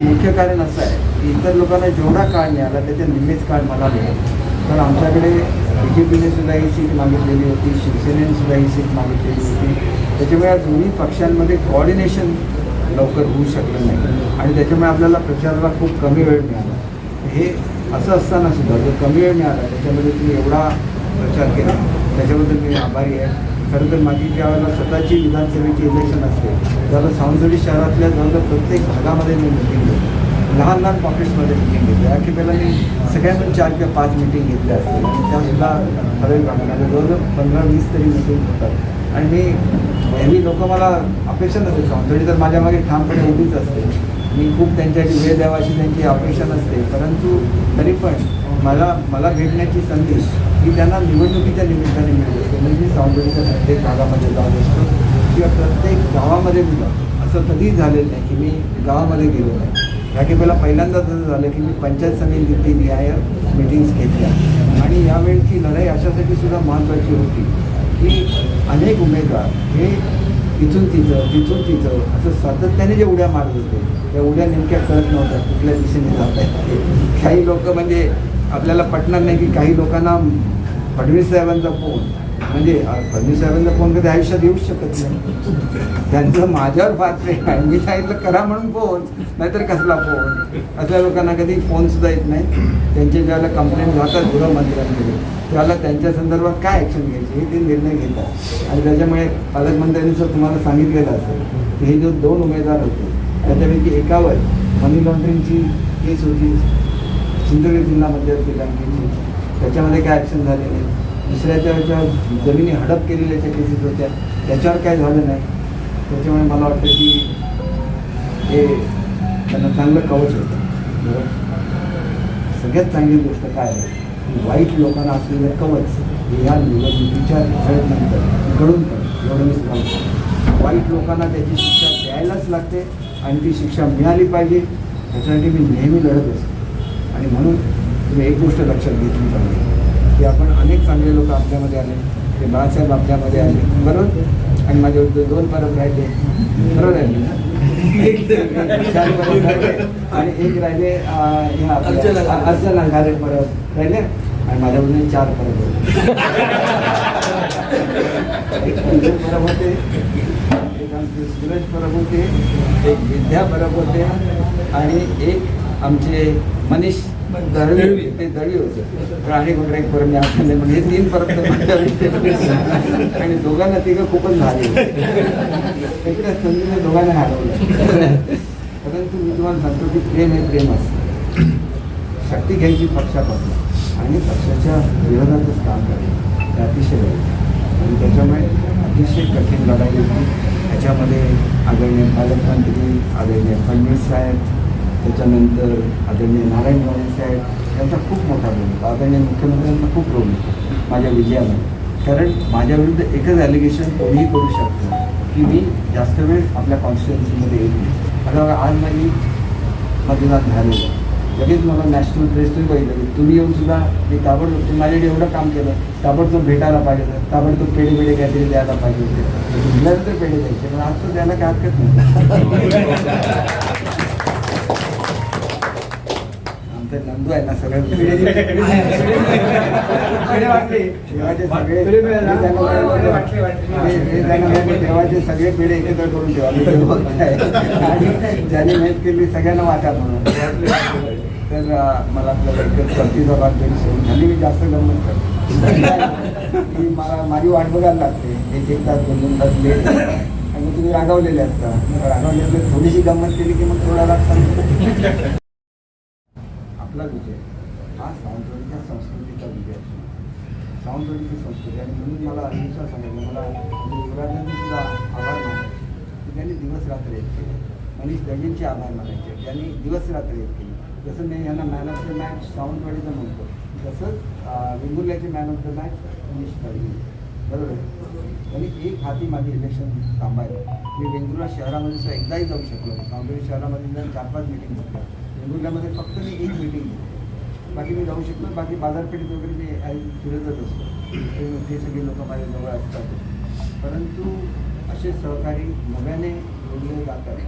मुख्य कारण असं आहे की इतर लोकांना जेवढा काळ मिळाला त्याच्या निम्मेच काळ मला मिळाला. कारण आमच्याकडे बी जे पीने सुद्धा ही सीट मागितलेली होती शिवसेनेने सुद्धा ही सीट मागितलेली होती. त्याच्यामुळे या दोन्ही पक्षांमध्ये कॉर्डिनेशन लवकर होऊ शकलं नाही. आणि त्याच्यामुळे आपल्याला प्रचाराला खूप कमी वेळ मिळाला. हे असं असताना सुद्धा जो कमी वेळ मिळाला त्याच्यामध्ये तुम्ही एवढा प्रचार केला. त्याच्याबद्दल मी आभारी आहे. खरं तर मागे ज्या वेळेला स्वतःची विधानसभेची इलेक्शन असते झालं सावंतवाडी शहरातल्या झालं प्रत्येक भागामध्ये मी मिटिंग घेतो. लहान लहान पॉकेट्समध्ये मिटिंग घेतो. याकी पहिला मी सगळ्यांना चार किंवा पाच मिटिंग घेतल्या असतील. आणि त्यासुद्धा ठराविक भागामध्ये जवळजवळ पंधरा वीस तरी मिटिंग होतात. आणि मी नेहमी लोक मला अपेक्षा नसते. सावंतवाडी तर माझ्या मागे ठामपणे उभीच असते. मी खूप त्यांच्यासाठी वेळ द्यावा अशी त्यांची अपेक्षा नसते. परंतु तरी पण मला मला भेटण्याची संधी की त्यांना निवडणुकीच्या निमित्ताने मिळत असते म्हणजे मी सावंतवाडीच्या प्रत्येक भागामध्ये जात असतो. किंवा प्रत्येक गावामध्ये मी जातो. असं कधीच झालेलं नाही की मी गावामध्ये गेलो नाही. त्याकडे मला पहिल्यांदाच असं झालं की मी पंचायत समितीची न्याय मिटिंग्स घेतल्या. आणि यावेळची लढाई अशासाठी सुद्धा महत्त्वाची होती की अनेक उमेदवार हे इथून तिथं तिथून तिथं असं सातत्याने जे उड्या मारत होते त्या उड्या नेमक्या कळत नव्हत्या. कुठल्या दिशेने जात आहेत काही लोक म्हणजे आपल्याला पटणार नाही की काही लोकांना फडणवीस साहेबांचा फोन. म्हणजे फडणवीस साहेबांचा फोन कधी आयुष्यात येऊच शकत नाही. त्यांचं माझ्यावर फार प्रेम आहे. मी सांगितलं करा म्हणून फोन नाहीतर कसला फोन? असल्या लोकांना कधी फोन सुद्धा येत नाही. त्यांचे ज्यावेळेला कंप्लेंट जातात गृहमंत्र्यांकडे त्याला त्यांच्या संदर्भात काय ॲक्शन घ्यायची हे ते निर्णय घेतात आणि त्याच्यामुळे पालकमंत्र्यांनी सर तुम्हाला सांगितलेलं असेल की हे जो दोन उमेदवार होते त्याच्यापैकी एकावर मनी लॉन्ड्रिंगची केस होती. सिंधुदुर्ग जिल्हा मध्यवर्ती बँकेची. त्याच्यामध्ये काय ॲक्शन झाली नाही दुसऱ्याच्या ज्या जमिनी हडप केलेल्याच्या केसेस होत्या त्याच्यावर काय झालं नाही? त्याच्यामुळे मला वाटतं की हे त्यांना चांगलं कवच होतं. बरोबर? सगळ्यात चांगली गोष्ट काय आहे? की वाईट लोकांना असलेलं कवच हे या निवडणुकीच्या रिझल्टनंतर घडून पडलं एवढं मी सांगतो वाईट लोकांना त्याची शिक्षा द्यायलाच लागते आणि ती शिक्षा मिळाली पाहिजे. त्याच्यासाठी मी नेहमी लढत असतो. आणि म्हणून तुम्ही एक गोष्ट लक्षात घेतली पाहिजे की आपण अनेक चांगले लोक आपल्यामध्ये आले ते बाळासाहेब आपल्यामध्ये आले बरोबर आणि माझ्या विरुद्ध दोन परत राहिले बरोबर आहे ना? चार परत राहिले आणि एक राहिले अं, ह्या आपल्या- अर्चना. अर्चना घारे परत राहिले आणि माझ्या विरुद्ध चार परत होते एक पंकज परब होते एक आमचे सूरज परब होते एक विद्या परब होते आणि एक आमचे मनीष दळवी ते दळवी होते आणि कुठे एक परत आठवले म्हणजे तीन विरुद्ध. आणि दोघांना तिघं खूपच झाले इकडे संधीने दोघांना हरवलं. परंतु मी तुम्हाला सांगतो की प्रेम हे प्रेम असतं. शक्ती घ्यायची पक्षापासून. आणि पक्षाच्या विरोधातच काम करायचं हे अतिशय. आणि त्याच्यामुळे अतिशय कठीण लढाई होती. त्याच्यामध्ये आदरणीय पालकमंत्री आदरणीय फडणवीस साहेब त्याच्यानंतर आदरणीय नारायण राणे साहेब यांचा खूप मोठा रोल होता आदरणीय मुख्यमंत्र्यांचा खूप रोल होता माझ्या विजयामध्ये. कारण माझ्याविरुद्ध एकच ॲलिगेशन कोणीही करू शकतो की मी जास्त वेळ आपल्या कॉन्स्टिट्युन्सीमध्ये येत नाही. आता आज माझी मतदान झालेलं लगेच मला नॅशनल प्रेस तुम्ही बघितलं की तुम्ही येऊन सुद्धा मी ताबडतोब माझ्याकडे एवढं काम केलं ताबडतोब भेटायला पाहिजे होतं ताबडतोब पेढे पेढे काहीतरी द्यायला पाहिजे होते. जिल्ह्यानंतर पेढे द्यायचे पण आज तो द्यायला काय हरकत नाही. आमचा नंदू आहे ना सगळ्या देवाचे सगळे पिढे एकत्र करून ठेवा. आणि ज्यांनी मेहनत केली सगळ्यांना वाटा म्हणून. तर मला आपल्याला एकच प्रतिचा भाग देऊन सोडून झाली. मी जास्त गमत करतो की मला माझी वाट बघायला लागते. एक एक तास दोन दोन तास लेट. आणि तुम्ही रागावलेले असता. रागावले थोडीशी गंमत केली की मग थोडा लागतात आपला विजय हा सावंतवाडीच्या संस्कृतीचा विजय असतो. सावंतवाडीची संस्कृती आणि म्हणून मला विश्वास सांगितलं मला म्हणजे युवराजांनी सुद्धा आभार मानायचे. की त्यांनी दिवस रात्र येत केले. मनीष दळवींचे आभार मानायचे. त्यांनी दिवस रात्र येत केले. जसं मी यांना मॅन ऑफ द मॅच सावंतवाडीचं म्हणतो. तसंच वेंगुर्ल्याचे man of the match Manish Dalvi. बरोबर आहे? त्यांनी एक हाती माझे इलेक्शन थांबायला. मी वेंगुर्ला शहरामध्ये सुद्धा एकदाही जाऊ शकलो सावंतवाडी शहरामध्ये जर चार पाच मिटिंग घेतल्या वेंगुर्ल्यामध्ये फक्त मी एक मिटिंग बाकी मी जाऊ शकलो बाकी बाजारपेठेत वगैरे मी आई फिरतच असतो. ते सगळे लोक माझ्या जवळ असतात. परंतु असे सहकारी नव्याने जोडले जातात.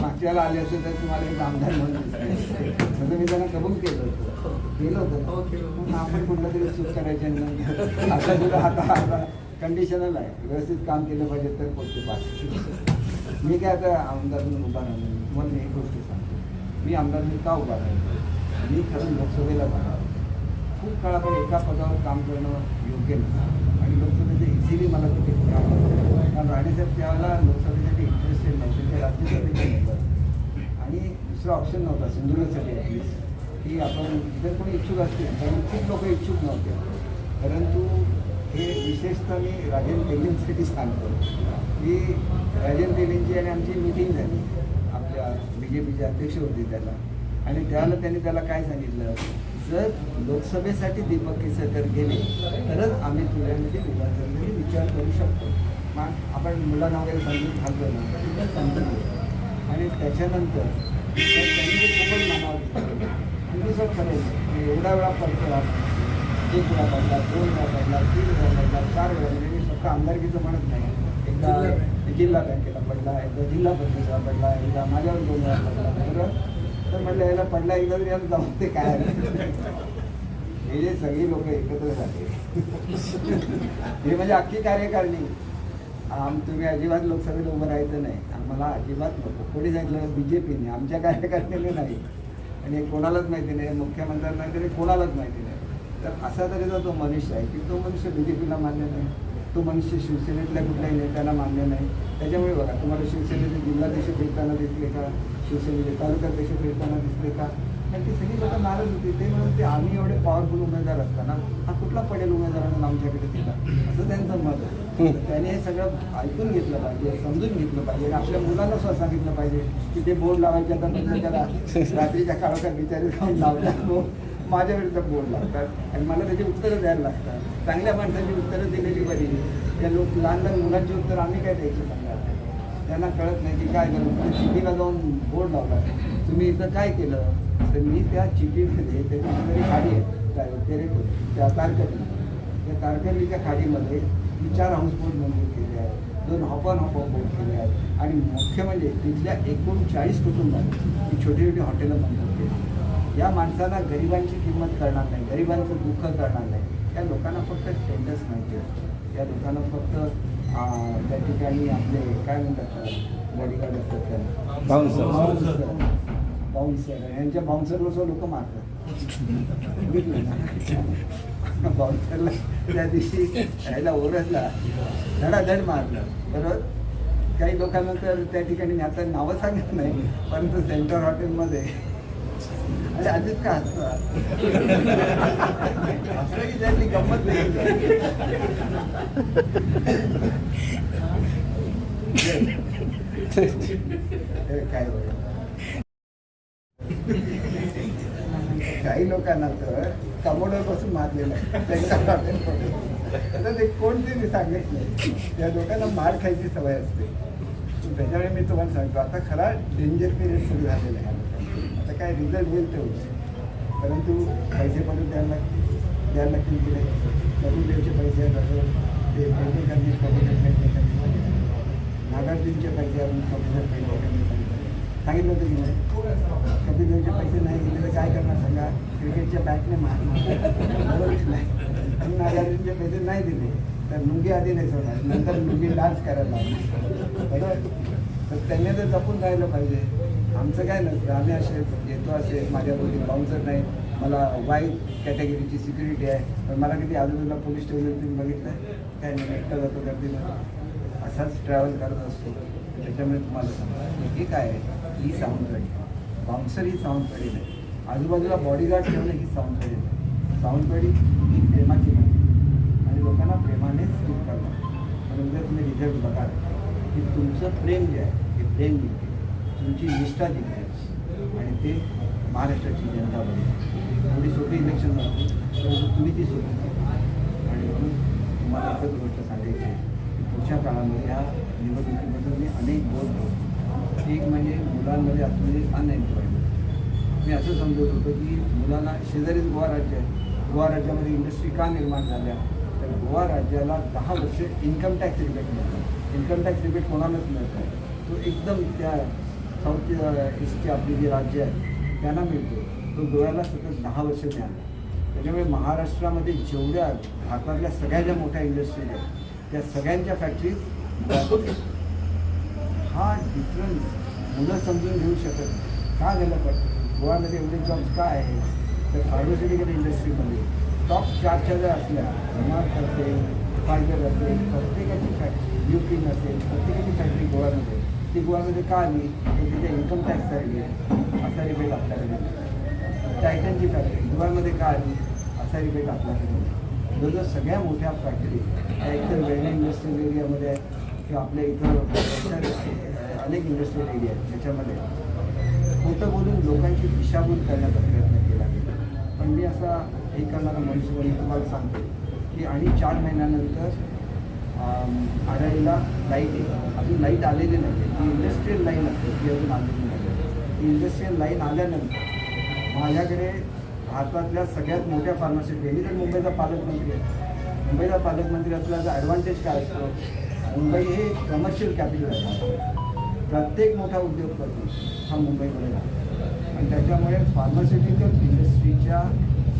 मागच्याला आले असते तर तुम्हाला एक आमदार म्हणून. तसं मी त्यांना कबूल केलं होतं. केलं होतं. हो. मग आपण कुठलं तरी चूक करायची नाही आता तुला आता आता कंडिशनल आहे. व्यवस्थित काम केलं पाहिजे तर पोहोचते पाच मी काय आता आमदार म्हणून उभा राहिलो तुम्हाला मी एक गोष्ट सांगतो. मी आमदार म्हणून का उभा राहिलो मी खरं लोकसभेला राहिलो खूप काळापर्यंत एका पदावर काम करणं योग्य नव्हतं. आणि लोकसभेचे इझिली मला तिथे काम कारण राणेसाहेब त्यावेळेला लोकसभेसाठी इंटरेस्टेड नव्हते. ते राज्यसभेचे नव्हतं आणि दुसरा ऑप्शन नव्हता सिंधुदुर्गसाठी ॲटलिस्ट की आपण जर कोणी इच्छुक असतील तर खूप लोक इच्छुक नव्हते. परंतु हे विशेषतः मी राजेंद्र देवींसाठी सांगतो की राजेंद्र देवींची आणि आमची मिटिंग झाली. आपल्या बी जे पीचे अध्यक्ष होते त्याला. आणि त्याला त्यांनी त्याला काय सांगितलं? जर लोकसभेसाठी दीपक केसरकर गेले तरच आम्ही तुझ्यामध्ये विधानसभेमध्ये विचार करू शकतो. मग आपण मुलांना वगैरे समजून घालतो ना समजून आणि त्याच्यानंतर त्यांनी ते खूपच मानावर सर खरं एवढा वेळा परत एक वेळा पडला दोन वेळा पडला तीन वेळा पडला चार वेळा म्हणजे मी फक्त आमदारकीचं म्हणत नाही. एकदा जिल्हा बँकेला पडला एकदा जिल्हा परिषदेला पडला एकदा माझ्यावर दोन वेळा पडला बरं तर म्हटलं याला पडला एकदा तरी याला जाऊन ते काय हे जे सगळी लोक एकत्र झाले. हे म्हणजे अख्खी कार्यकारिणी. आम तुम्ही अजिबात लोकसभेला उभं राहायचं नाही. आम्हाला अजिबात नको. कोणी सांगितलं? बी जे पीने आमच्या कार्यकारिणीने नाही. आणि हे कोणालाच माहिती नाही. मुख्यमंत्र्यांना तरी कोणालाच माहिती नाही. तर असा तऱ्हेचा तो मनुष्य आहे की तो मनुष्य बी जे पीला मान्य नाही. तो मनुष्य शिवसेनेतल्या कुठल्याही नेत्याला मान्य नाही. त्याच्यामुळे बघा तुम्हाला शिवसेनेचे जिल्हाध्यक्ष फिरताना दिसले का? शिवसेनेचे तालुकाध्यक्ष फिरताना दिसले का? कारण ती सगळी लोक नाराज होती. ते म्हणून ते आम्ही एवढे पॉवरफुल उमेदवार असताना हा कुठला पडेल उमेदवार म्हणून आमच्याकडे दिला असं त्यांचं मत आहे. त्याने हे सगळं ऐकून घेतलं पाहिजे समजून घेतलं पाहिजे आणि आपल्या मुलांना सुद्धा सांगितलं पाहिजे की ते बोर्ड लावायचे आता त्याला रात्रीच्या काळात बिचारी जाऊन लावतात. माझ्या विरुद्ध बोल लागतात आणि मला त्याची उत्तरं द्यायला लागतात. चांगल्या माणसांची उत्तरं दिलेली बरी. त्या लोक लहान लहान मुलांची उत्तरं आम्ही काय द्यायची सांगा त्यांना कळत नाही की काय करू. तुम्ही जाऊन बोर्ड लावला तुम्ही इथं काय केलं? तर मी त्या चिठीमध्ये त्याची खाडी आहे काय त्या तारकर्ली त्या तारकर्लीच्या खाडीमध्ये मी चार हाऊसबोट मंजूर केले आहेत. दोन हॉपन ऑन बोट केले आहेत. आणि मुख्य म्हणजे तिथल्या एकोणचाळीस कुटुंबात ही छोटी छोटी हॉटेलं मंजूर या माणसाला गरिबांची किंमत करणार नाही गरिबांचं दुःख करणार नाही. या लोकांना फक्त टेंडर्स माहिती असतं या लोकांना फक्त त्या ठिकाणी आपले काय म्हणतात बॉडीगार्ड असतात त्यांना Bouncer. बाउन्सर यांच्या बाउन्सरला सुद्धा लोक मारतात. बाउन्सरला त्या दिवशी ह्याला ओरडला. धडाधड मारलं. बरोबर काही लोकांना तर त्या ठिकाणी आता नावं सांगत नाही परंतु सेंटर हॉटेलमध्ये अरे अजित का हसतात की त्यातली गंमत नाही काय काही लोकांना तर कमोडर बसून मारलेलं आहे. त्यांच्या हॉटेलमध्ये. ते कोणते सांगत नाही. त्या लोकांना मार खायची सवय असते. त्याच्यामुळे मी तुम्हाला सांगतो आता खरा डेंजर पिरियड सुरू झालेला आहे. काय रिझल्ट होईल ते परंतु पैसे पडून द्यायला द्यायला लागतील की नाही नवीन देवचे पैसे जसं ते प्रत्येकांनी करणे नागार्जुनचे पैसे अजून कपिलर पैसे सांगितलं होतं की नाही? कपिलरचे पैसे नाही दिले तर काय करणार सांगा? क्रिकेटच्या बॅटने मारणार बरोबर नाही? आणि नागार्जुनचे पैसे नाही दिले. तर मुलगी आधी नाही सोडणार. नंतर मुलगी डान्स करायला लागली बरोबर? तर त्यांनी तर जपून राहिलं पाहिजे. आमचं काय नसतं आम्ही असे येतो असे माझ्या दोन्ही बाउन्सर नाही. मला वाईट कॅटेगरीची सिक्युरिटी आहे. पण मला किती आजूबाजूला पोलीस स्टेशन तुम्ही बघितलं काय नाही एकटा जातो गर्दीमध्ये. असाच ट्रॅव्हल करत असतो. त्याच्यामुळे तुम्हाला सांगतो हे काय आहे? ही सावंतवाडी बाउन्सर ही सावंतवाडी नाही. आजूबाजूला बॉडीगार्ड ठेवणं ही सावंतवाडी नाही. सावंतवाडी ही प्रेमाची नाही आणि लोकांना प्रेमानेच दूर करणार पण उद्या तुम्ही रिझल्ट बघाल की तुमचं प्रेम जे आहे ते प्रेम जिंकेल तुमची निष्ठा जिंकेल आणि ते महाराष्ट्राची जनता बघेल एवढी सोपी इलेक्शन नव्हती परंतु तुम्ही ती सोपी आणि म्हणून तुम्हाला एकच गोष्ट सांगायची आहे की पुढच्या काळामध्ये ह्या निवडणुकीबद्दल मी अनेक बोल एक म्हणजे मुलांमध्ये असलेली अनएम्प्लॉयमेंट मी असं समजत होतो की मुलांना शेजारीच गोवा राज्य आहे. गोवा राज्यामध्ये इंडस्ट्री का निर्माण झाल्या? तर गोवा राज्याला दहा वर्ष इन्कम टॅक्स रिबेट मिळतं इन्कम टॅक्स रिबेट कोणालाच मिळत आहे तो एकदम त्या साऊथ ईस्टची आपली जी राज्य आहे त्यांना मिळतो तो गोव्याला सतत दहा वर्ष मिळाला. त्याच्यामुळे महाराष्ट्रामध्ये जेवढ्या भारतातल्या सगळ्या ज्या मोठ्या इंडस्ट्रीज आहेत त्या सगळ्यांच्या फॅक्टरीज हा डिफरन्स मुलं समजून घेऊ शकत का झालं पण? गोव्यामध्ये एवढे जॉब्स का आहे तर फार्मास्युटिकल इंडस्ट्रीमध्ये टॉप चारच्या ज्या असल्या मार्क असेल फायबर असेल प्रत्येकाची फॅक्टरी युपिन असेल प्रत्येकाची फॅक्टरी गोव्यामध्ये. ती गोव्यामध्ये का आली? तर तिथे इन्कम टॅक्स टॅक्ससाठी असा रिबेट आपल्याकडे नाही. टायटनची फॅक्टरी. गोव्यामध्ये का आली? असा रिबेट आपल्याकडे जवळजवळ सगळ्या मोठ्या फॅक्टरी त्या एकतर वेल्डे इंडस्ट्रियल एरियामध्ये आहेत किंवा आपल्या इथं अनेक इंडस्ट्रियल एरिया आहेत त्याच्यामध्ये खोटं बोलून लोकांची दिशाभूल करण्याचा प्रयत्न केला गेला. पण मी असा हे करणारा मनुष्य म्हणून तुम्हाला सांगतो की आणि चार महिन्यानंतर अम, लाइट आहे अजून लाइट आलेली नाही ती इंडस्ट्रीयल लाईन असते. ती अजून आलेली नाही ती इंडस्ट्रीयल लाईन आल्यानंतर माझ्याकडे भारतातल्या सगळ्यात मोठ्या फार्मासिटी मी तर मुंबईचा पालकमंत्री आहे मुंबईचा पालकमंत्री असल्याचा ॲडव्हान्टेज काय असतो? मुंबई हे कमर्शियल कॅपिटल आहे. प्रत्येक मोठा उद्योगपती हा मुंबईमध्ये राहतो. आणि त्याच्यामुळे फार्मास्युटिकल इंडस्ट्रीच्या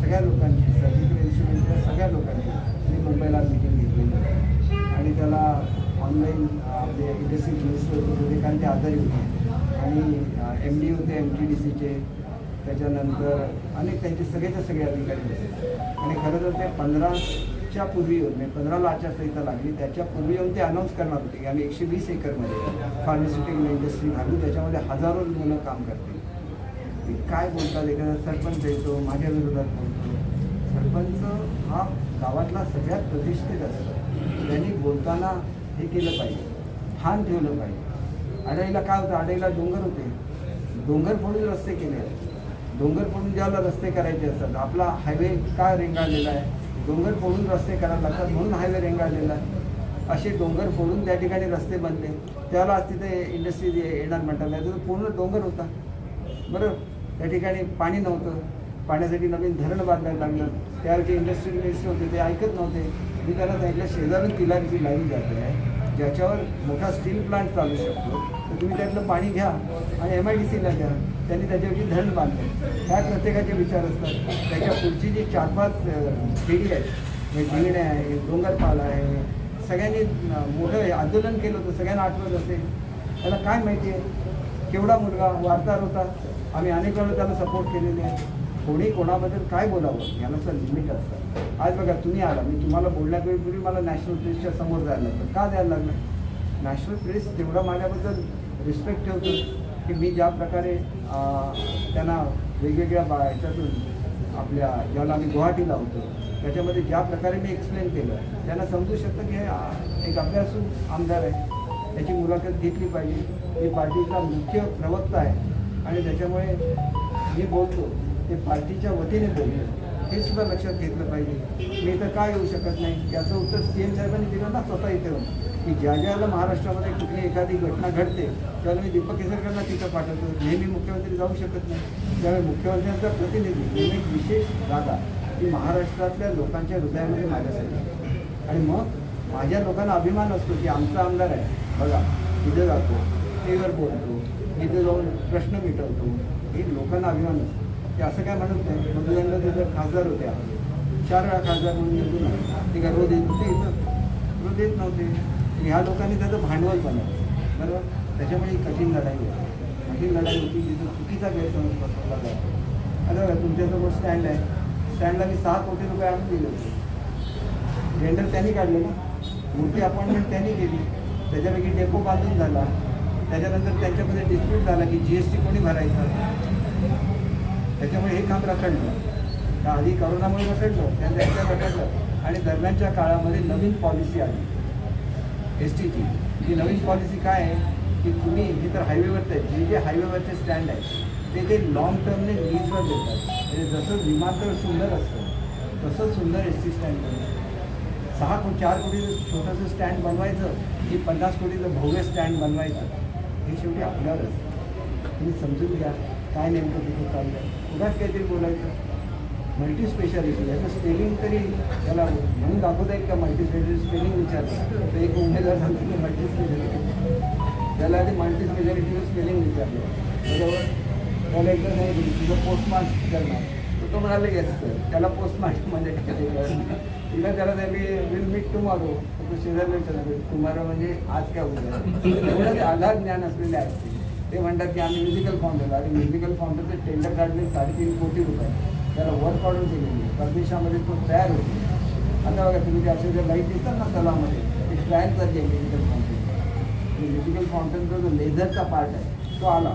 सगळ्या लोकांची सर्जिकल इन्स्ट्रुमेंटच्या सगळ्या लोकांची मी मुंबईला मिटिंग आणि त्याला ऑनलाईन आपले इंडस्ट्री मिनिस्टर होते कारण ते आजारी होते. आणि एम डी होते एम टी डी सीचे त्याच्यानंतर अनेक त्यांचे सगळेच्या सगळे अधिकारी होते. आणि खरं तर ते पंधराच्या पूर्वी येऊन म्हणजे पंधराला आचारसंहिता लागली. त्याच्या पूर्वी येऊन ते अनाऊन्स करणार होते की आम्ही एकशे वीस एकरमध्ये फार्मास्युटिकल इंडस्ट्री घालू. त्याच्यामध्ये हजारो मुलं काम करते ते काय बोलतात? एखादा सरपंच येतो माझ्या विरोधात बोलतो. सरपंच हा गावातला सगळ्यात प्रतिष्ठित असतो. त्यांनी बोलताना हे केलं पाहिजे. भान ठेवलं पाहिजे. आडाईला काय होतं? आडाईला डोंगर होते. डोंगर फोडून रस्ते केले. डोंगर फोडून ज्याला रस्ते करायचे असतात आपला हायवे का रेंगाळलेला आहे? डोंगर फोडून रस्ते करायला लागतात म्हणून हायवे रेंगाळलेला आहे. असे डोंगर फोडून त्या ठिकाणी रस्ते बनले. त्याला आज तिथे इंडस्ट्री येणार म्हणतात नाही तर पूर्ण डोंगर होता. बरं त्या ठिकाणी पाणी नव्हतं. पाण्यासाठी नवीन धरण बांधायला लागलं. त्यावेळी इंडस्ट्री मिनिस्टर होते ते ऐकत नव्हते. मी त्यांना सांगितलं शेजारून जी लाईन जाते आहे ज्याच्यावर मोठा स्टील प्लांट चालू शकतो तर तुम्ही त्यातलं पाणी घ्या आणि एम आय डी सीला द्या. त्यांनी त्याच्यावरती धरण बांधलं. ह्या प्रत्येकाचे विचार असतात. त्याच्या पुढची जी चार पाच पिढी आहेत हे गिरणे आहे डोंगरपाल आहे सगळ्यांनी मोठं आंदोलन केलं होतं सगळ्यांना आठवत असेल. त्याला काय माहिती आहे? केवढा मुलगा वार्ताहर होता. आम्ही अनेक वेळा त्याला सपोर्ट केलेले आहे. कोणी कोणाबद्दल काय बोलावं याला सर लिमिट असतं. आज बघा तुम्ही आला मी तुम्हाला बोलण्यापूर्वी मला नॅशनल प्रेसच्या समोर जायला लागलं. का द्यायला लागलं? नॅशनल प्रेस तेवढा माझ्याबद्दल रिस्पेक्ट ठेवतो की मी ज्या प्रकारे त्यांना वेगवेगळ्या बा ह्याच्यातून आपल्या ज्याला आम्ही गुवाहाटीला होतो त्याच्यामध्ये ज्या प्रकारे मी एक्सप्लेन केलं त्यांना समजू शकतं की हे एक अभ्यासून आमदार आहे. त्याची मुलाखत घेतली पाहिजे. मी पार्टीचा मुख्य प्रवक्ता आहे. आणि त्याच्यामुळे मी बोलतो ते पार्टीच्या वतीने बोलले. हे सुद्धा लक्षात घेतलं पाहिजे. मी तर काय येऊ शकत नाही? याचं उत्तर सी एम साहेबांनी दिलं ना स्वतः इथे. येऊन की ज्या ज्याला महाराष्ट्रामध्ये कुठली एखादी घटना घडते त्याला मी दीपक केसरकरांना तिथं पाठवतो. नेहमी मुख्यमंत्री जाऊ शकत नाही. त्यावेळी मुख्यमंत्र्यांचा प्रतिनिधी नेहमी एक विशेष जागा ही महाराष्ट्रातल्या लोकांच्या हृदयामध्ये माझ्यासाठी. आणि मग माझ्या लोकांना अभिमान असतो की आमचा आमदार आहे. बघा इथं जातो टीव्हीवर बोलतो इथे जाऊन प्रश्न मिटवतो. हे लोकांना अभिमान असतो. ते असं काय म्हणत नाही. मधुयांना ते जर खासदार होत्या चार वेळा खासदार म्हणून येतो ते काय रोज येत होते इथं. रोज येत नव्हते. ह्या लोकांनी त्याचं भांडवल बनवलं. बरोबर? त्याच्यामुळे कठीण लढाई होती. कठीण लढाई होती. तिथं चुकीचा गैरसमज पसरला जातो. आता बघा तुमच्यासमोर स्टँड आहे. स्टँडला मी सहा कोटी रुपये आणून दिले होते. टेंडर त्यांनी काढले ना. मोठी अपॉइंटमेंट त्यांनी केली. त्याच्यापैकी डेपो बांधून झाला. त्याच्यानंतर त्यांच्यामध्ये डिस्प्यूट झाला की जी एस टी कोणी भरायचं? त्याच्यामुळे हे काम रखडलं आधी करोनामुळे रखडलं त्यांच्या एकदा रखडलं आणि दरम्यानच्या काळामध्ये नवीन पॉलिसी आली. एस टीची ही नवीन पॉलिसी काय आहे? की तुम्ही हे तर हायवेवरचे आहे. जे जे हायवेवरचे स्टँड आहे ते ते लॉंग टर्मने लीजवर देतात. म्हणजे जसं विमानतळ सुंदर असतं तसं सुंदर एस टी स्टँड बनवतं सहा को चार कोटीचं छोटंसं स्टँड बनवायचं की पन्नास कोटीचं भव्य स्टँड बनवायचं हे शेवटी आपल्यावरच असतं तुम्ही समजून घ्या काय नेमकं तिथे चाललं आहे उगाच काहीतरी बोलायचं. मल्टी स्पेशालिटी याचं स्पेलिंग तरी त्याला म्हणून दाखवता येईल का मल्टी स्पेशालिटी स्पेलिंग विचारलं? तर एक उमेदवार सांगतो की मल्टी स्पेशालिटी त्याला आधी मल्टी स्पेशालिटीचं स्पेलिंग विचारलं. त्याच्यावर त्याला एकदा सांगितलं तुझं पोस्टमार्क करणार. तर तो म्हणाले येस सर त्याला पोस्टमार्क म्हणजे काय? तिला त्याला त्यांनी विल मीट टुमारो तो शेजारला विचारलं टुमारो म्हणजे आज काय उद्या एवढं आधार ज्ञान असलेले असते ते. म्हणतात की आम्ही म्युझिकल फाउंडर आणि म्युझिकल फाउंडरचे टेंडर काढले साडेतीन कोटी रुपये त्याला वर्क ऑर्डर केलेली परदेशामध्ये तो तयार होतो. आता बघा तुम्ही ते असे जे लाइट दिसतात ना तलामध्ये ते ट्रायल करते म्युझिकल फाउंटेन म्युझिकल फाउंटेनचा जो लेझरचा पार्ट आहे तो आला.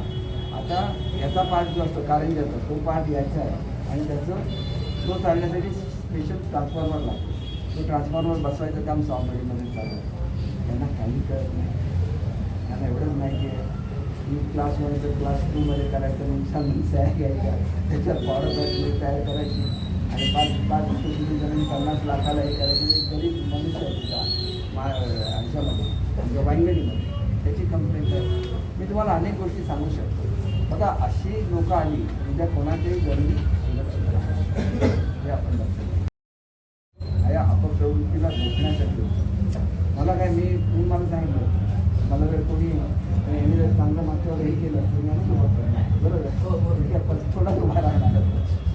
आता याचा पार्ट जो असतो कारंजाचा तो पार्ट यायचा आहे. आणि त्याचं तो चालण्यासाठी स्पेशल ट्रान्सफॉर्मर लागतो. तो ट्रान्सफॉर्मर बसवायचं काम सावंतवाडीमध्ये चालू आहे. त्यांना काही कळत नाही. त्यांना एवढंच माहिती आहे. मी क्लास वनचं क्लास टूमध्ये करायचं नुकसान सह्या घ्यायच्या. त्याच्यात पॉवर बॅटरी तयार करायची. आणि पाच पाच कोटी जमीन पन्नास लाखाला हे करायची. गरीब मनुष्य आहे तुझा मा ह्याच्यामध्ये म्हणजे वांगडीमध्ये त्याची कंप्लेंट आहे. मी तुम्हाला अनेक गोष्टी सांगू शकतो. बघा अशी लोकं आली उद्या कोणाच्याही घरी सुरक्षित राहणार. हे आपण लक्षात घ्या. या अपप्रवृत्तीला रोखण्यासाठी मला काय मी तुम्ही मला सांगितलं मला जर कोणी यांनी जर चांगलं मागच्यावर हे केलं तर मी आणून उभं करणार. बरोबर आहे? ठीक आहे, पण थोडा उभा राहणार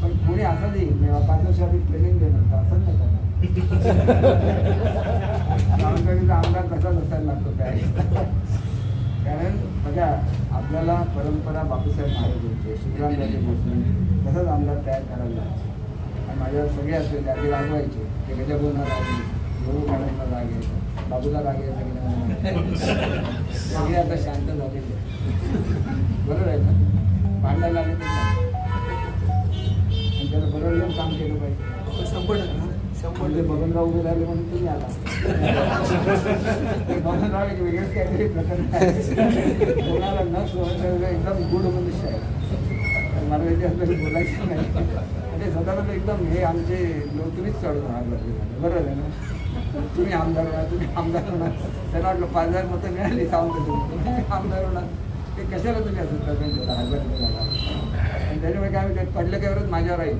पण कोणी असं देईल मी पाच वर्ष आधी ट्रेनिंग देणार तर असं नाही करणार गावकरीचा आमदार कसा असायला लागतो काय कारण बघा आपल्याला परंपरा बापूसाहेब महाराज होते शिवरामराजे भोसले तसंच आमदार तयार करायला लागतो आणि माझ्यावर सगळे असलेले आधी रागवायचे ते गजाभूना रागे गुरु मॅडमला राग यायचा बाबूला राग यायचा की नाही? सगळे आता शांत झालेले बरोबर आहे ना भांडायला लागले ते आणि त्याला बरोबर येऊन काम केलं पाहिजे. शंभर शंभर म्हणजे बबनराव उभे राहिले म्हणून तुम्ही आला. बबनराव एक वेगळंच काहीतरी प्रकरण आहे. कोणाला न सोडायचं एकदम गुड मनुष्य आहे. तर मला आपल्याला बोलायचं नाही. म्हणजे स्वतःला एकदम हे आमचे लोक तुम्हीच चढून राहणार बरोबर आहे ना तुम्ही आमदार होणार तुम्ही आमदार होणार. त्यांना वाटलं पाच हजार मतं मिळाली सांगतो तुम्ही आमदार होणार. ते कशाला तुम्ही असं प्रकरण ठेवता हजार आणि त्याच्यामुळे काय पडलं काय माझ्यावर आहे.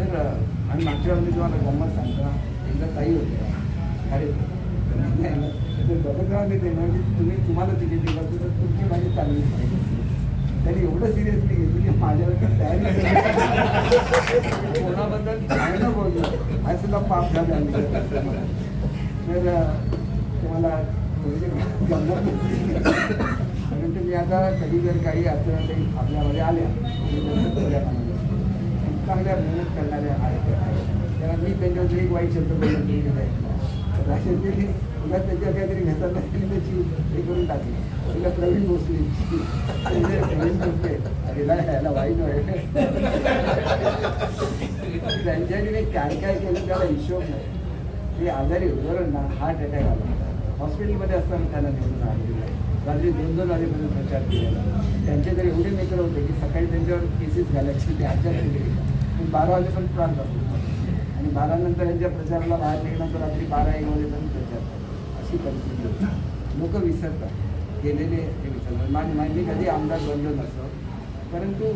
तर आणि मागच्या वेळी तुम्हाला गंमत सांगता एकदा ताई होते. अरे नाही तर बघत ते म्हणजे तुम्ही तुम्हाला तिकीट दिलं तर तुमची माझी चांगली त्यांनी एवढं सिरियसली घेतली की माझ्यावर तयारी कोणाबद्दल चांगलं बोललं. असं पाप झालं तर तुम्हाला गंमत परंतु मी आता कधी जर काही अडचणी आपल्यामध्ये आल्या मी त्यांचं खऱ्या मनाने चांगल्या मेहनत करणाऱ्या आहेत त्यांना मी त्यांच्यावर एक वाईट शब्द बोलून दिलेला आहे असे तुला त्याच्या काहीतरी घेतात त्यांनी त्याची हे करून टाकली. तुला प्रवीण भोसले. म्हणजे प्रवीण भोसले. तिला वाईट आहे त्यांच्याकडे काय काय केलं त्याला हिशोब नाही. ते आजारी उदाहरण ना हार्ट अटॅक आला. हॉस्पिटलमध्ये असताना त्यांना निवडून आलेलं आहे रात्री दोन दोन वाजेपर्यंत प्रचार केलेला. त्यांचे तर एवढे मित्र होते की सकाळी त्यांच्यावर केसेस घालायचे ते आचार केले. बारा वाजेपर्यंत प्राण जातो आणि बारा नंतर यांच्या प्रचाराला बाहेर निघण्यानंतर रात्री बारा एक वाजेपर्यंत प्रचार. करतात. अशी परिस्थिती होती. लोक विसरतात. गेलेले हे विसरतात. माझी माहिती कधी आमदार बनलो नसतो परंतु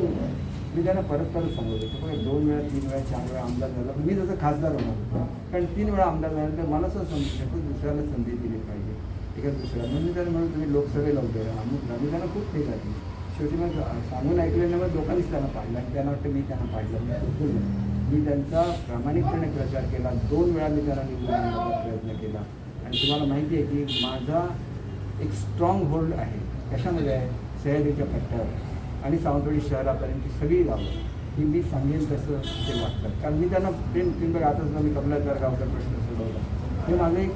मी त्यांना परत परत सांगत होतो पण दोन वेळा तीन वेळा चार वेळा आमदार झाला. मी जसं खासदार होणार होतो. कारण तीन वेळा आमदार झाल्यानंतर मला असं समजू शकतो दुसऱ्याला संधी दिली पाहिजे. एका दुसऱ्या म्हणून त्यांना म्हणून तुम्ही लोकसभेला उभे राहा. अमुक मी त्यांना खूप ते घातली शेवटी मग सांगून ऐकलेलं मग लोकांनीच त्यांना पाडलं आणि त्यांना वाटतं मी त्यांना पाडलं. मी मी त्यांचा प्रामाणिकपणे प्रचार केला. दोन वेळा मी त्यांना निवडून आणण्याचा प्रयत्न केला. आणि तुम्हाला माहिती आहे की माझा एक स्ट्रॉंग होल्ड आहे. कशामध्ये आहे? सह्याद्रीच्या पट्ट्यावर. आणि सावंतवाडी शहरापर्यंतची सगळी गावं. ही मी सांगेन तसं ते वाटतात कारण मी त्यांना प्रेम प्रेम आता सुद्धा मी कमलाकर गावचा प्रश्न सोडवला. हे माझं एक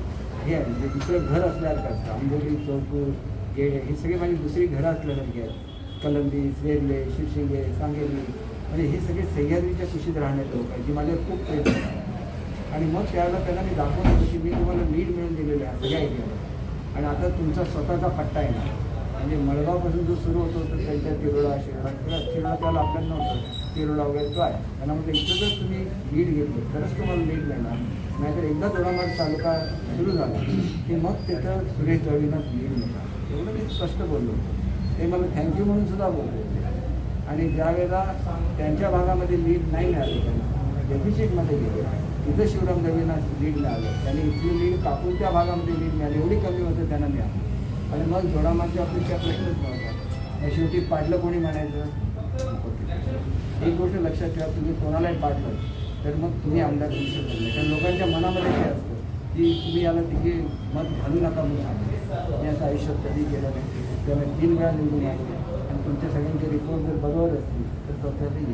हे आहे. म्हणजे दुसरं घर असल्यासारखं. असतं आंबोली चौकूर गेड हे सगळे माझी दुसरी घरं असल्यासारखी आहेत. कलंबी वेरले शिवशिंगे सांगेली म्हणजे हे सगळे सह्याद्रीच्या कुशीत राहणारे लोक आहेत जी माझ्यावर खूप प्रेम आणि मग त्यावेळेला त्यांना मी दाखवत होतो की मी तुम्हाला लीड मिळून दिलेलं आहे सगळ्या एरियावर आणि आता तुमचा स्वतःचा पट्टा आहे ना म्हणजे मळगावपासून जो सुरू होतो तर त्यांच्या तिरोडा शिरोडा तिरोडा तिरोडा त्याला आपल्याला नव्हतं. तिरोडा वगैरे तो आहे. त्यांना म्हणजे इथं जर तुम्ही लीड घेतलं तरच तुम्हाला लीड मिळणार. नाहीतर एकदा दोडामार्ग तालुका सुरू झाला की मग तिथं सुरेश दळवीनं लीड मिळणार. एवढं मी स्पष्ट बोललो होतो. ते मला थँक्यू म्हणून सुद्धा बोलले आणि ज्यावेळेला त्यांच्या भागामध्ये लीड नाही मिळाली त्यांना डेफिशिटमध्ये गेले तिथं शिवराम दळवींना लीड मिळालं त्यांनी इथली लीड कापून त्या भागामध्ये लीड मिळाली एवढी कमी होतं त्यांना मिळाली. आणि मग जोडामागच्या अपेक्षा प्रश्नच नव्हता. मग शेवटी पाडलं कोणी म्हणायचं? एक गोष्ट लक्षात ठेवा तुम्ही कोणालाही पाडलं तर मग तुम्ही आमदार होऊ शकत नाही. कारण लोकांच्या मनामध्ये काय असतं की तुम्ही याला तिथे मत घालू नका म्हणून. मी असं आयुष्यात कधी केलं नाही. त्यामुळे तीन वेळा निवडून आले आणि तुमच्या सगळ्यांचे रिपोर्ट जर बरोबर असतील तर चौथ्याला येईल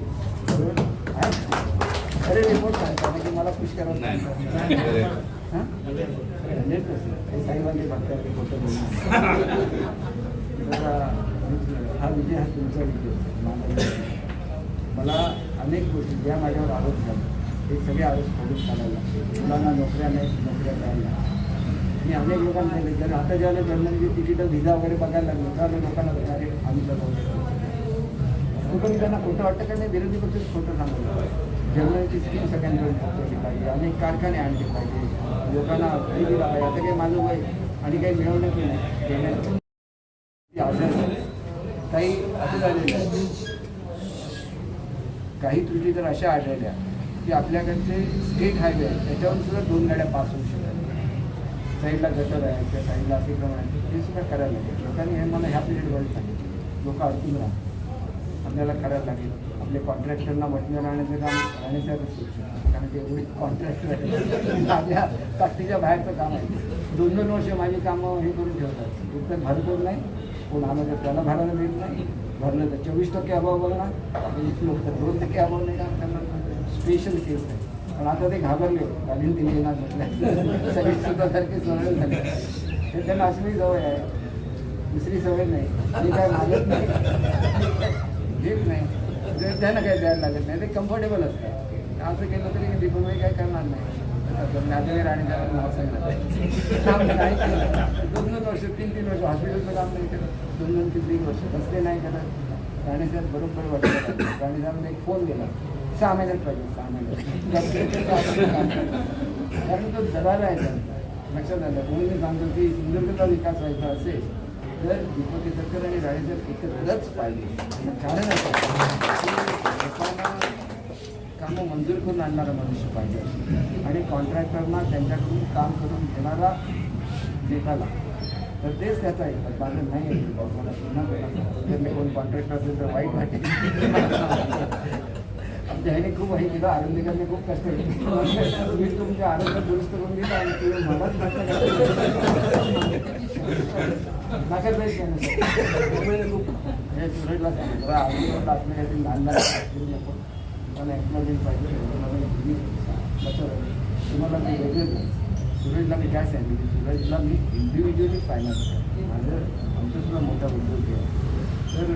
बरोबर? आहे? खरे रिपोर्ट सांगता म्हणजे मला खुश करावं नाही. हां? हंड्रेड पर्सेंट हे? साहेबांचे जरा हा विजय हा तुमचा विजय माझा नाही. मला अनेक गोष्टी ज्या माझ्यावर आरोप झाले ते सगळे आरोप फोडून काढायला मुलांना नोकऱ्या नाहीत नोकऱ्या द्यायला आणि अनेक लोकांना सांगितलं जर आता ज्याला जर्मनीची तिकीटं व्हिजा वगैरे बघायला लागलं त्यावेळी लोकांना अरे आम्ही जाऊ कुठून त्यांना खोटं वाटतं का नाही? विरोधी पक्षच खोटं सांगतो. जर्मनीची स्कीम सगळ्यांकडे पाहिजे. अनेक कारखाने आणले पाहिजे. लोकांना घरी दिला पाहिजे. आता काही माझं वय आणि काही मिळवण्याचं नाही काही असं झालेलं आहे काही त्रुटी तर अशा आढळल्या की आपल्याकडचे स्टेट हायवे त्याच्यावर सुद्धा दोन गाड्या पास होऊ शकतात साईडला गटर आहे त्या साईडला अतिक्रमण आहे. ते सुद्धा करायला लागेल. लोकांनी हे मला ह्या पिरियडमध्ये सांगितलं. लोक अडकून राहा आपल्याला करायला लागेल. आपले कॉन्ट्रॅक्टरना मशीन राहण्याचं काम राहण्यासारखंच कारण ते एवढी कॉन्ट्रॅक्टर माझ्या ताकदीच्या बाहेरचं काम आहे. दोन दोन वर्ष माझी कामं हे करून ठेवतात. एकतर भरपूर नाही. कोण आलं तर त्याला भाडायला मिळत नाही. भरलं तर चोवीस टक्के अभाव बघणार. वीस लोक तर दोन टक्के अभाव नाही काम करणार स्पेशल केस आहे. पण आता ते घाबरले. घालून तिने येणार म्हटलं सगळे सुद्धा सारखे सरळ झाले त्यांना असली सवय आहे. दुसरी सवय नाही. मी काय मागत नाही. घेत नाही. त्यांना काय द्यायला लागत नाही. ते कम्फर्टेबल असतं असं केलं तरी दीपकभाई काय करणार नाही. नातेवाई राणी त्याला नाव काम नाही केलं. दोन दोन वर्ष तीन तीन वर्ष हॉस्पिटलचं काम नाही केलं. दोन दोन तीन तीन वर्ष बसले नाही करत राणेसाहेब बरोबर वाटतं राणीसाहेबांना एक फोन दिला सहा महिन्यात पाहिजे सहा महिन्यात कारण तो दरारा आहे त्यांचा. लक्षात आलं. म्हणून मी सांगतो की सिंधुदुर्गचा विकास व्हायचा असेल तर दीपक केसरकर आणि राणीसाहेब एकत्रच पाहिजे. कारण असं लोकांना कामं मंजूर करून आणणारा मनुष्य पाहिजे. आणि कॉन्ट्रॅक्टरना त्यांच्याकडून काम करून घेणारा नेताला तर तेच त्याचा आहे. पण माझं नाही आहे. मला पुन्हा जर कोण कॉन्ट्रॅक्टर असेल तर वाईट वाटेल आमच्या ह्याने खूप हे केलं आरोग्यकरने खूप कष्ट आहे मी तुमच्या आरोग्य दुरुस्त करून दिलं आणि तुम्ही मलाच कष्ट नाही जाईल खूप हे सुरजला सांगितलं आरोग्यावर आपल्या लहान लहान करू नको. तुम्हाला पाहिजे तुम्हाला मी तुम्हाला मी सुरजला मी काय सांगितलं? सुरेशला सुरजला मी इंडिव्हिज्युअली फायनान्स माझं आमचं सुद्धा मोठा उद्योग आहे. तर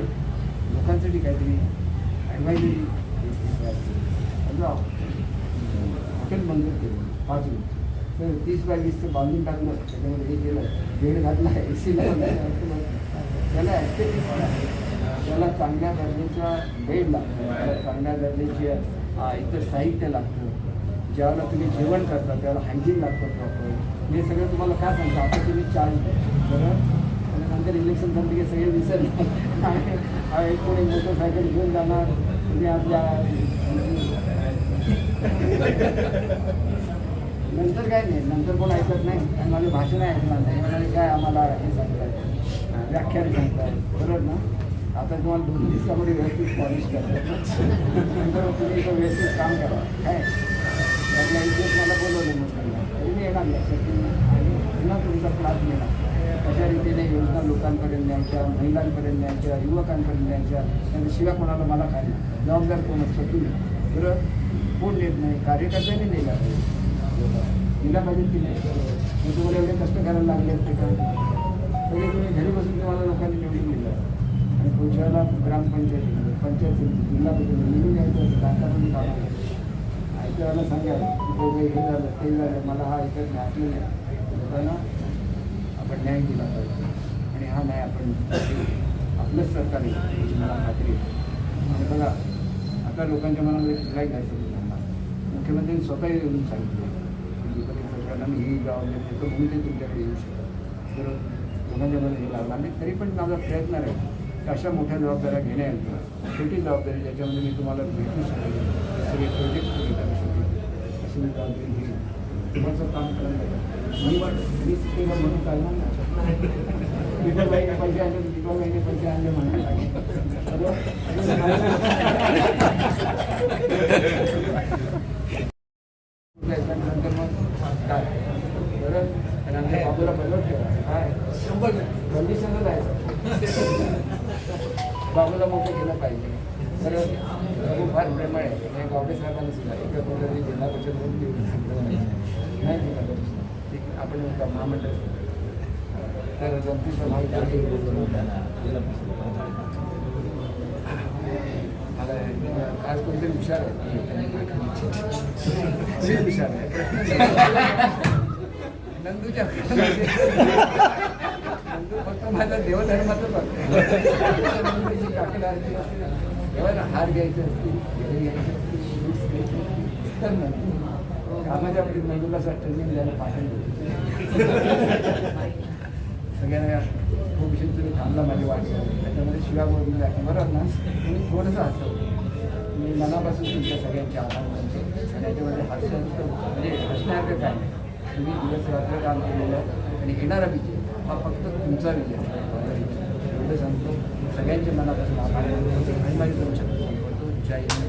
लोकांसाठी काहीतरी ॲडवायझरी हॉटेल मंजूर केलं पाच रूम तर तीस बाय वीसचं बांधून टाकलं त्याच्यामध्ये हे केलं बेड घातला ए सी लावला त्याला ॲस्थेटिक्स त्याला चांगल्या दर्जाचा बेड लागतो त्याला चांगल्या दर्जाचे इतर साहित्य लागतं ज्यावेळेला तुम्ही जेवण करता त्याला हायजीन लागतं प्रॉपर हे सगळं तुम्हाला काय सांगतो आता तुम्ही चार्ज बरं आणि नंतर इलेक्शन झालं की सगळे विसरले आणि कोणी मोटरसायकल घेऊन जाणार तुम्ही आपल्या नंतर काय नाही नंतर कोण ऐकत नाही आणि माझं भाषण ऐकणार नाही म्हणाले काय आम्हाला हे सांगताय व्याख्यान सांगताय बरोबर ना? आता तुम्हाला दोन दिवसामध्ये व्यवस्थित पॉलिश करतात नंतर तुम्ही व्यवस्थित काम करा. काय? त्यातल्या दिवस मला बोलवलं मग त्यांना तरी मी येणार लक्षात आणि पुन्हा तुमचा क्लास घेणार. कशा रीतीने योजना लोकांपर्यंत न्यायच्या महिलांपर्यंत न्यायच्या युवकांपर्यंत न्यायच्या त्यांच्या शिवाय कोणाला मला काय जबाबदार कोण असतो तुम्ही बरं कोण नेत नाही? कार्यकर्त्यांनी नेला दिला पाहिजे की नाही? मग तुम्हाला एवढे कष्ट करायला लागले असते का? तरी तुम्ही घरी बसून तुम्हाला लोकांनी निवडून दिलं आणि पुढच्याला वेळेला ग्रामपंचायतीमध्ये पंचायत जिल्हा परिषद निवडून यायचं असतं आतापर्यंत सांगा की हे झालं ते झालं मला हा ऐकत नाही ऐकलं नाही. लोकांना आपण न्याय दिला पाहिजे. आणि हा न्याय आपण आपलंच सरकार याची मला खात्री आणि बघा आता लोकांच्या मनामध्ये शिलाई घ्यायचं मुख्यमंत्र्यांनी स्वतः येऊन सांगितलं. म्हणजे की सरकारला मी ही जबाबदारी देतो म्हणून ते तुमच्याकडे येऊ शकत तर लोकांच्या मनात हे लागणार नाही तरी पण माझा प्रयत्न आहे की अशा मोठ्या जबाबदाऱ्या घेण्यानंतर छोटी जबाबदारी ज्याच्यामध्ये मी तुम्हाला भेटू शकेल सगळे प्रोजेक्ट करू शकेल अशी मी जबाबदारी घेईन. तुम्हाला काम करायला म्हणून चालणार नाही दीपक बाईने पैसे आणले दीपक बाईने पैसे आणले म्हणायला लागले. बरोबर नंतर मग काय बरं आणि आमच्या बाबूला बरोबर ठेवा काय कंडिशनच आहे बाबूला मोठं केलं पाहिजे तर बाबू फार प्रेमळ आहे हे गावडे साहेबांना सुद्धा एका कोणत्यातरी जिल्हा परिषद म्हणून देऊ सांगितलं नाही. नाही दिला तरी सुद्धा. ठीक आहे, आपण एका महामंडळ तर गमतीचा भाग जास्त मला आज कोणतरी हुशार आहे लई हुशार आहे नंदूच्या नंदू फक्त माझा देवधर्माचं बघतो नंदूची काकडी आरती असते. तेव्हा हार घ्यायचे असतील घरी घ्यायचे असतील fruits घ्यायचे असतील, तर नंदू कामाच्या वेळी नंदूला असं ट्रेनिंग द्यायला पाठवून सगळ्यांना खूप विषय तुम्ही थांबला माझी वाट त्याच्यामध्ये शिवा बोलून बरोबर ना? तुम्ही थोडंसं हसव मी मनापासून तुमच्या सगळ्यांचे आभार मानते आणि याच्यामध्ये हास्याचं म्हणजे हसण्याचं काय तुम्ही दिवस रात्र काम केलेलं आहे. आणि येणारा विजय हा फक्त तुमचा विजय एवढं सांगतो. सगळ्यांच्या मनापासून आभार मानतो. आणि माझी तुमच्या शब्द जय हिंद.